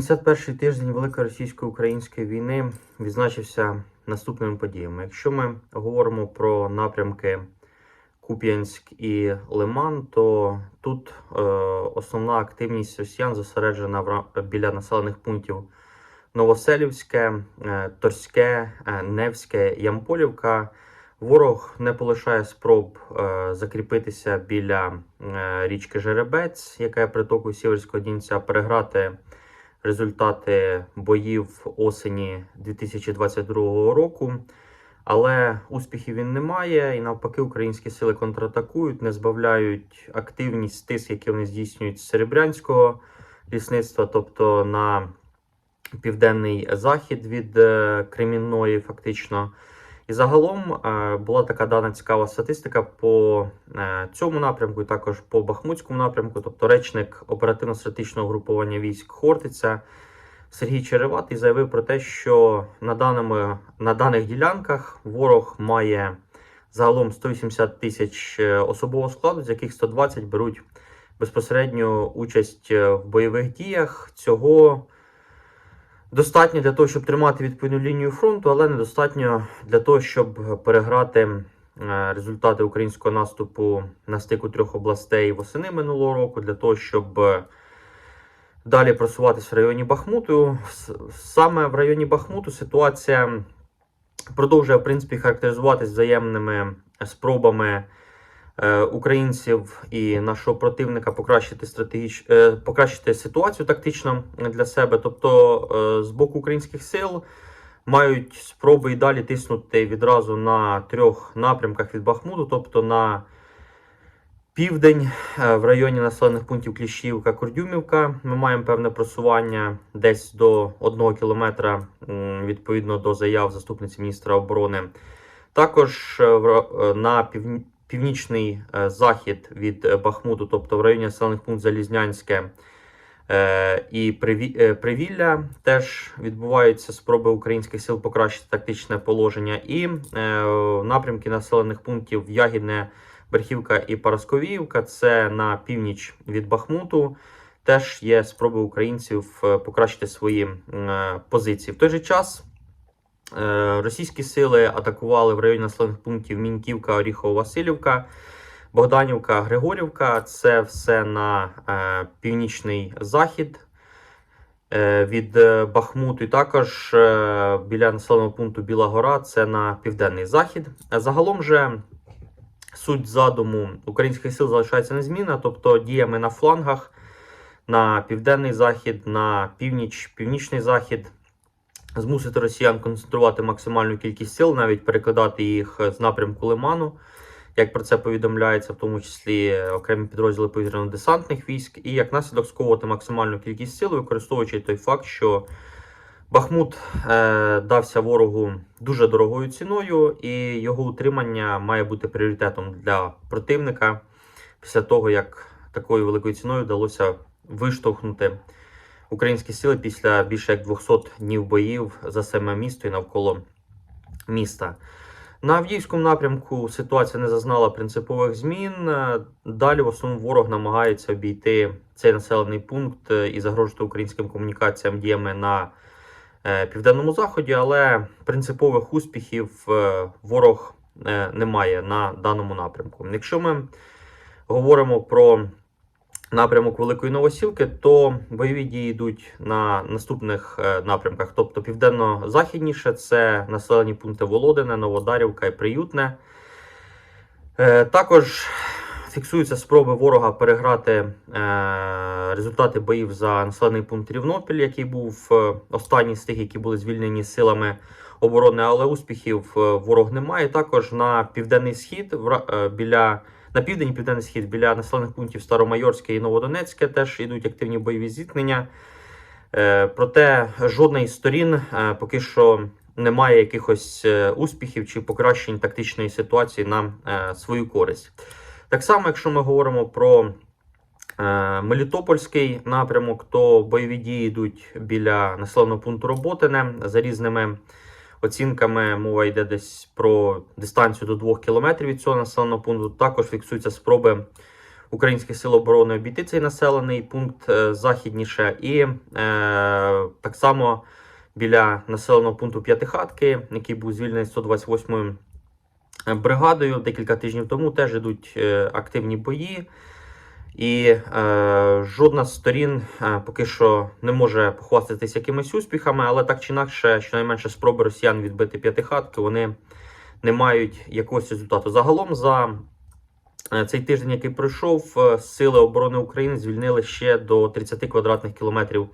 71-й тиждень Великої російсько-української війни відзначився наступними подіями. Якщо ми говоримо про напрямки Куп'янськ і Лиман, то тут е, основна активність росіян зосереджена в, біля населених пунктів Новоселівське, е, Торське, е, Невське, Ямполівка. Ворог не полишає спроб е, закріпитися біля е, річки Жеребець, яка є притокою Сіверського Дінця, переграти результати боїв осені 2022 року. Але успіхів він не має, і навпаки, українські сили контратакують, не збавляють активність тиск, які вони здійснюють з Серебрянського лісництва, тобто на південний захід від е, Кремінної, фактично. І загалом е, була така дана цікава статистика по е, цьому напрямку, і також по Бахмутському напрямку. Тобто речник оперативно-стратегічного групування військ Хортиця Сергій Череватий заявив про те, що на, даному, на даних ділянках ворог має загалом 180 тисяч е, особового складу, з яких 120 беруть безпосередньо участь в бойових діях. Цього достатньо для того, щоб тримати відповідну лінію фронту, але недостатньо для того, щоб переграти е, результати українського наступу на стику трьох областей восени минулого року, для того, щоб е, далі просуватись в районі Бахмуту. Саме в районі Бахмуту ситуація продовжує в принципі характеризуватись взаємними спробами українців і нашого противника покращити стратегіч... е, покращити ситуацію тактично для себе. Тобто, е, з боку українських сил мають спроби і далі тиснути відразу на трьох напрямках від Бахмуту, тобто на південь е, в районі населених пунктів Кліщівка, Курдюмівка. Ми маємо певне просування десь до одного кілометра відповідно до заяв заступниці міністра оборони. Також е, е, на півні- північний е, захід від е, Бахмуту, тобто в районі населених пунктів Залізнянське е, і Приві- Привілля, теж відбуваються спроби українських сил покращити тактичне положення. І напрямки населених пунктів Ягідне, Верхівка і Парасковіївка це на північ від Бахмуту. Теж є спроби українців покращити свої позиції. В той же час російські сили атакували в районі населених пунктів Міньківка, Оріхово, Васильівка, Богданівка, Григорівка. Це все на е, північний захід е, від е, Бахмуту. І також е, біля населеного пункту Біла Гора це на південний захід. Е, Загалом же суть задуму українських сил залишається незмінна, тобто діями на флангах, на південний захід, на північ, північний захід. Змусити росіян концентрувати максимальну кількість сил, навіть перекладати їх з напрямку Лиману, як про це повідомляється, в тому числі окремі підрозділи повітряно-десантних військ, і як наслідок сковувати максимальну кількість сил, використовуючи той факт, що Бахмут е, дався ворогу дуже дорогою ціною, і його утримання має бути пріоритетом для противника після того, як такою великою ціною вдалося виштовхнути українські сили після більше як 200 днів боїв за саме місто і навколо міста. На Авдіївському напрямку ситуація не зазнала принципових змін. Далі в основному ворог намагається обійти цей населений пункт е, і загрожувати українським комунікаціям діями на е, південному заході, але принципових успіхів е, ворог е, не має на даному напрямку. Якщо ми говоримо про напрямок Великої Новосілки, то бойові дії йдуть на наступних е, напрямках. Тобто південно-західніше це населені пункти Володине, Новодарівка і Приютне. Е, Також фіксуються спроби ворога переграти е, результати боїв за населений пункт Рівнопіль, який був останній з тих, які були звільнені силами оборони, але успіхів ворог не має. Також на південний схід біля на південь і південний схід біля населених пунктів Старомайорське і Новодонецьке теж йдуть активні бойові зіткнення. Е, Проте жодна із сторін е, поки що не має якихось е, успіхів чи покращень тактичної ситуації на свою користь. Так само, якщо ми говоримо про Мелітопольський напрямок, то бойові дії йдуть біля населеного пункту Роботине за різними оцінками. Мова йде десь про дистанцію до 2 км від цього населеного пункту. Також фіксуються спроби українських сил оборони обійти цей населений пункт е, західніше, і е, так само біля населеного пункту П'ятихатки, який був звільнений 128-ю бригадою декілька тижнів тому, теж йдуть е, активні бої. І е, жодна з сторін е, поки що не може похвастатися якимись успіхами, але так чи інакше, щонайменше спроби росіян відбити п'ятихатки, вони не мають якогось результату. Загалом за е, цей тиждень, який пройшов, е, сили оборони України звільнили ще до 30 квадратних кілометрів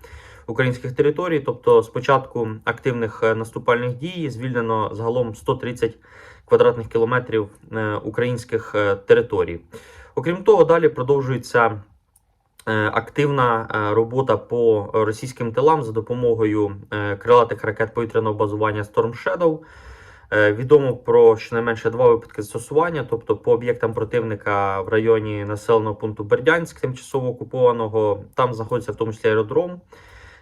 українських територій. Тобто, з початку активних е, наступальних дій звільнено загалом 130 квадратних кілометрів українських територій. Окрім того, далі продовжується е, активна е, робота по російським тилам за допомогою е, крилатих ракет повітряного базування Storm Shadow. Відомо про щонайменше два випадки застосування, тобто по об'єктам противника в районі населеного пункту Бердянськ, тимчасово окупованого. Там знаходиться в тому числі аеродром,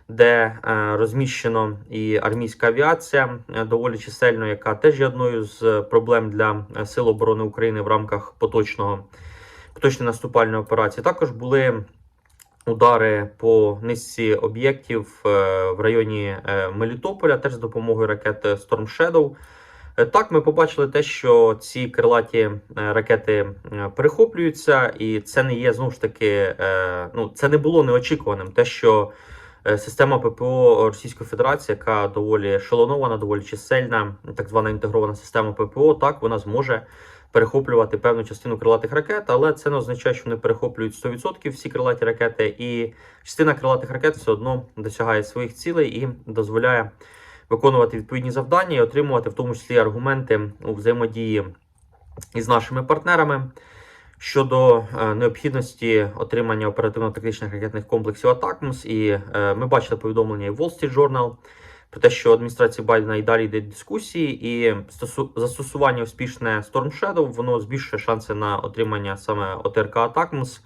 де розміщено і армійська авіація доволі чисельно, яка теж є одною з проблем для Сил оборони України в рамках поточного поточної наступальної операції. Також були удари по низці об'єктів е, в районі е, Мелітополя, теж з допомогою ракет Storm Shadow. Е, Так, ми побачили те, що ці крилаті ракети перехоплюються, і це не є знову ж таки, ну це не було неочікуваним. Те, що система ППО Російської Федерації, яка доволі шалонована, доволі чисельна, так звана інтегрована система ППО, так вона зможе перехоплювати певну частину крилатих ракет, але це не означає, що вони перехоплюють 100% всі крилаті ракети, і частина крилатих ракет все одно досягає своїх цілей і дозволяє виконувати відповідні завдання і отримувати в тому числі аргументи у взаємодії із нашими партнерами щодо е, необхідності отримання оперативно-тактичних ракетних комплексів ATACMS. І е, ми бачили повідомлення і в Wall Street Journal про те, що адміністрації Байдена і далі йде дискусії, і стосу- застосування успішне Storm Shadow, воно збільшує шанси на отримання саме ОТРК ATACMS.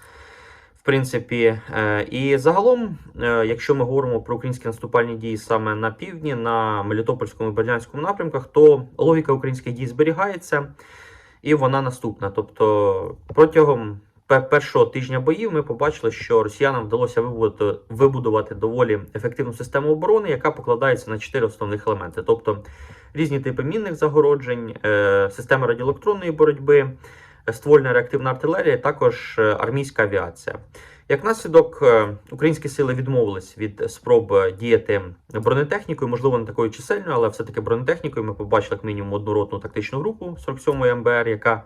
В принципі, е, і загалом, е, якщо ми говоримо про українські наступальні дії саме на півдні, на Мелітопольському і Бердянському напрямках, то логіка українських дій зберігається, і вона наступна. Тобто, протягом першого тижня боїв ми побачили, що росіянам вдалося вибудувати, доволі ефективну систему оборони, яка покладається на чотири основних елементи: тобто різні типи мінних загороджень, е, системи радіоелектронної боротьби ствольна реактивна артилерія, також е, армійська авіація. Як наслідок, е, українські сили відмовились від спроб е, діяти бронетехнікою, можливо, не такою чисельною, але все-таки бронетехнікою. Ми побачили як мінімум одну ротну тактичну групу 47-ї МБР, яка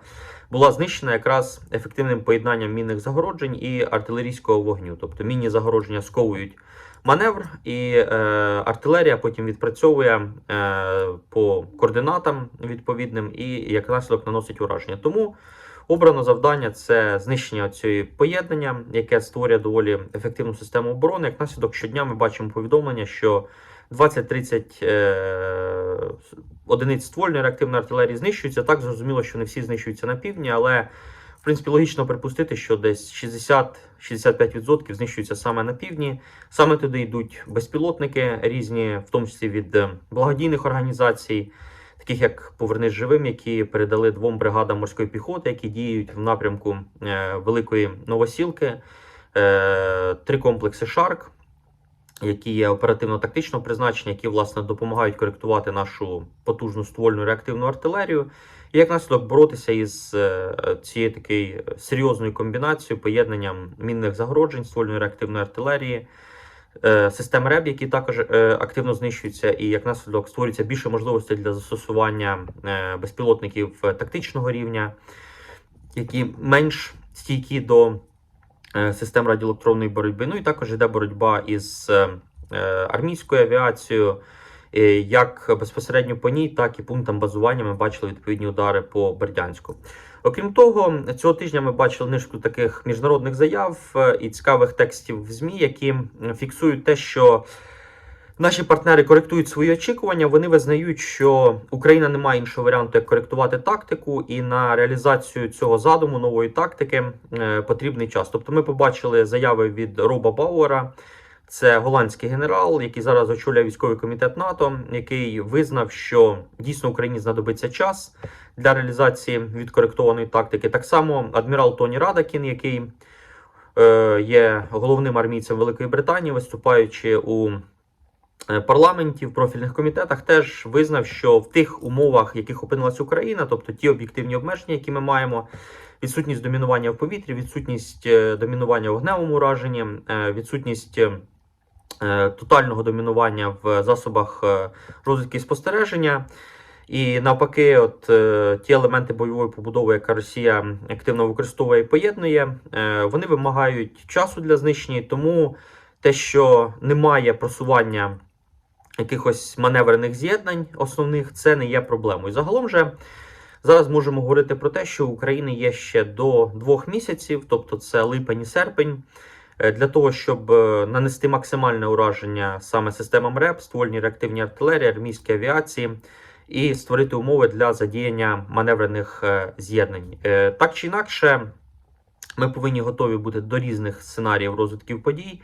була знищена якраз ефективним поєднанням мінних загороджень і артилерійського вогню. Тобто мінні загородження сковують маневр, і е, артилерія потім відпрацьовує е, по координатам відповідним і як наслідок наносить ураження. Тому Обрано завдання це знищення цієї поєднання, яке створює доволі ефективну систему оборони. Як наслідок щодня ми бачимо повідомлення, що 20-30 е, одиниць ствольної реактивної артилерії знищуються. Так зрозуміло, що не всі знищуються на півдні, але в принципі логічно припустити, що десь 60-65% знищуються саме на півдні. Саме туди йдуть безпілотники різні, в тому числі від е, благодійних організацій таких як Повернись живим, які передали двом бригадам морської піхоти, які діють в напрямку е, Великої Новосілки, три комплекси Шарк, які є оперативно-тактичного призначення, які власне допомагають коректувати нашу потужну ствольну реактивну артилерію. І як наслідок боротися із е, цією такою серйозною комбінацією, поєднанням мінних загороджень, ствольної реактивної артилерії, е, систем РЕБ, які також е, активно знищуються, і як наслідок створюється більше можливостей для застосування безпілотників тактичного рівня, які менш стійкі до систем радіоелектронної боротьби. Ну і також йде боротьба із е, е, армійською авіацією. Е, Як безпосередньо по ній, так і пунктам базування ми бачили відповідні удари по Бердянську. Окрім того, цього тижня ми бачили низку таких міжнародних заяв е, і цікавих текстів в ЗМІ, які фіксують те, що наші партнери коректують свої очікування. Вони визнають, що Україна не має іншого варіанту, як коректувати тактику, і на реалізацію цього задуму нової тактики е, потрібний час. Тобто, ми побачили заяви від Роба Бауера. Це голландський генерал, який зараз очолює військовий комітет НАТО, який визнав, що дійсно Україні знадобиться час для реалізації відкоректованої тактики. Так само адмірал Тоні Радакін, який е, є головним армійцем Великої Британії, виступаючи у парламенті в профільних комітетах, теж визнав, що в тих умовах, в яких опинилася Україна, тобто ті об'єктивні обмеження, які ми маємо, відсутність домінування в повітрі, відсутність е, домінування вогневому ураженні, е, відсутність е, е, тотального домінування в засобах е, розвідки і спостереження. І навпаки, от е, ті елементи бойової побудови, яка Росія активно використовує і поєднує, е, вони вимагають часу для знищення. Тому те, що немає просування якихось маневрених з'єднань основних, це не є проблемою. Загалом же зараз можемо говорити про те, що у України є ще до двох місяців, тобто це липень і серпень. е, Для того щоб е, нанести максимальне ураження саме системам РЕП, ствольній реактивній артилерії, армійській авіації, і створити умови для задіяння маневрених е, з'єднань. Так чи інакше, ми повинні готові бути до різних сценаріїв розвитків подій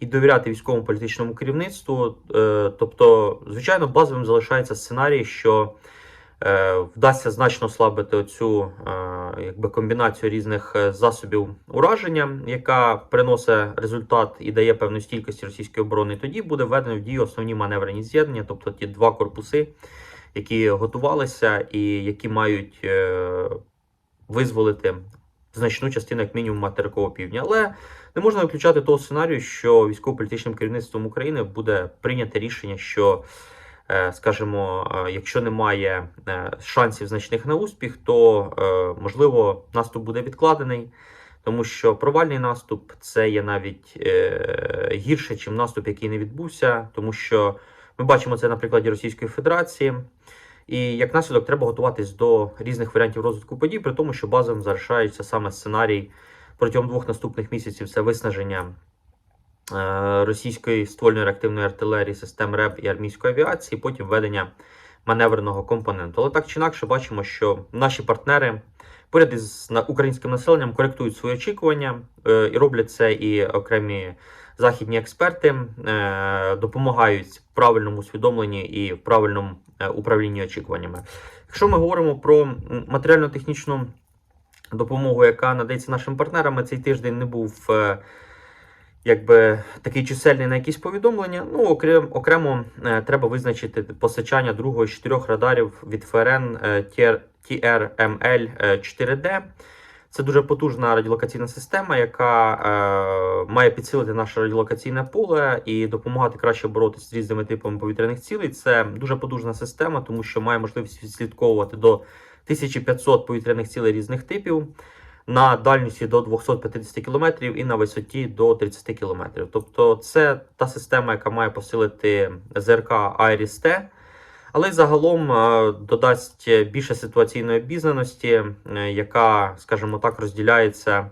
і довіряти військовому політичному керівництву. Е, Тобто, звичайно, базовим залишається сценарій, що е, вдасться значно ослабити оцю е, якби комбінацію різних засобів ураження, яка приносить результат і дає певну стійкості російської оборони. Тоді буде введено в дію основні маневрені з'єднання, тобто ті два корпуси, які готувалися і які мають визволити значну частину, як мінімум, материкового півдня. Але не можна виключати того сценарію, що військово-політичним керівництвом України буде прийнято рішення, що, е, скажімо, е, якщо немає е, шансів значних на успіх, то можливо наступ буде відкладений. Тому що провальний наступ це є навіть е, гірше, ніж наступ, який не відбувся, тому що ми бачимо це на прикладі Російської Федерації. І як наслідок треба готуватись до різних варіантів розвитку подій, при тому, що базовим залишається саме сценарій протягом двох наступних місяців це виснаження е, російської ствольної реактивної артилерії, систем РЕБ і армійської авіації, потім введення маневреного компоненту. Але так чи інакше бачимо, що наші партнери поряд із українським населенням коректують свої очікування е, і роблять це і окремі західні експерти е, допомагають в правильному усвідомленні і в правильному е, управлінні очікуваннями. Якщо ми говоримо про матеріально-технічну допомогу, яка надається нашим партнерам, цей тиждень не був е, якби такий чисельний на якісь повідомлення. Ну, окрем, окремо е, треба визначити постачання другого з чотирьох радарів від ФРН TR TRML 4D. Це дуже потужна радіолокаційна система, яка е, має підсилити наше радіолокаційне поле і допомагати краще боротися з різними типами повітряних цілей. Це дуже потужна система, тому що має можливість відслідковувати до 1500 повітряних цілей різних типів на дальності до 250 км і на висоті до 30 км. Тобто, це та система, яка має посилити ЗРК IRIS-T, але загалом е, додасть більше ситуаційної обізнаності, е, яка, скажімо так, розділяється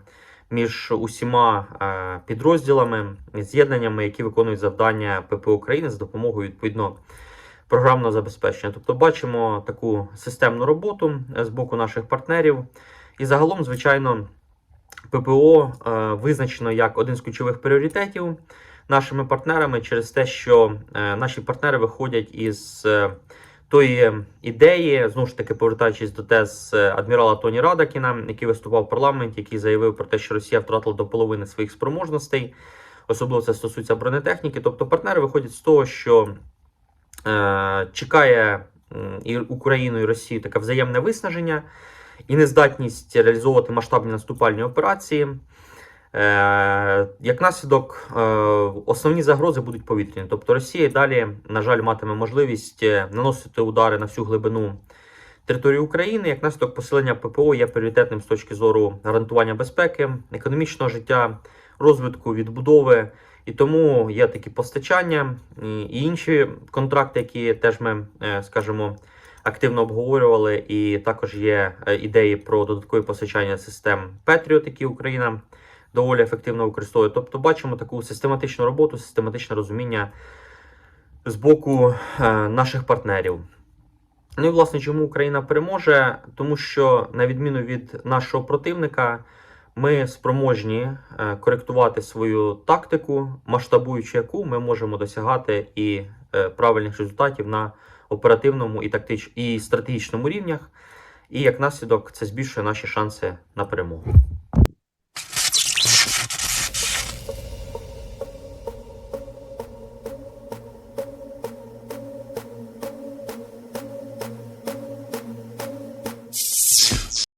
між усіма е, підрозділами, з'єднаннями, які виконують завдання ППО України за допомогою відповідно програмного забезпечення. Тобто, бачимо таку системну роботу з боку наших партнерів. І загалом, звичайно, ППО визначено як один з ключових пріоритетів нашими партнерами через те, що е, наші партнери виходять із е, тої ідеї, знову ж таки, повертаючись до тез е, адмірала Тоні Радакіна, який виступав в парламенті, який заявив про те, що Росія втратила до половини своїх спроможностей, особливо це стосується бронетехніки. Тобто партнери виходять з того, що е, чекає і Україну і Росію таке взаємне виснаження і нездатність реалізовувати масштабні наступальні операції. Е, Як наслідок, е, основні загрози будуть повітряні. Тобто Росія далі, на жаль, матиме можливість е, наносити удари на всю глибину території України. Як наслідок посилення ППО є пріоритетним з точки зору гарантування безпеки, економічного життя, розвитку, відбудови. І тому є такі постачання і інші контракти, які теж ми, скажімо, активно обговорювали. І також є ідеї про додаткові постачання систем Patriot, які Україна доволі ефективно використовує. Тобто, бачимо таку систематичну роботу, систематичне розуміння з боку е, наших партнерів. Ну і власне, чому Україна переможе? Тому що, на відміну від нашого противника, ми спроможні е, коректувати свою тактику, масштабуючи яку ми можемо досягати і е, правильних результатів на оперативному і тактич... і стратегічному рівнях. І як наслідок це збільшує наші шанси на перемогу.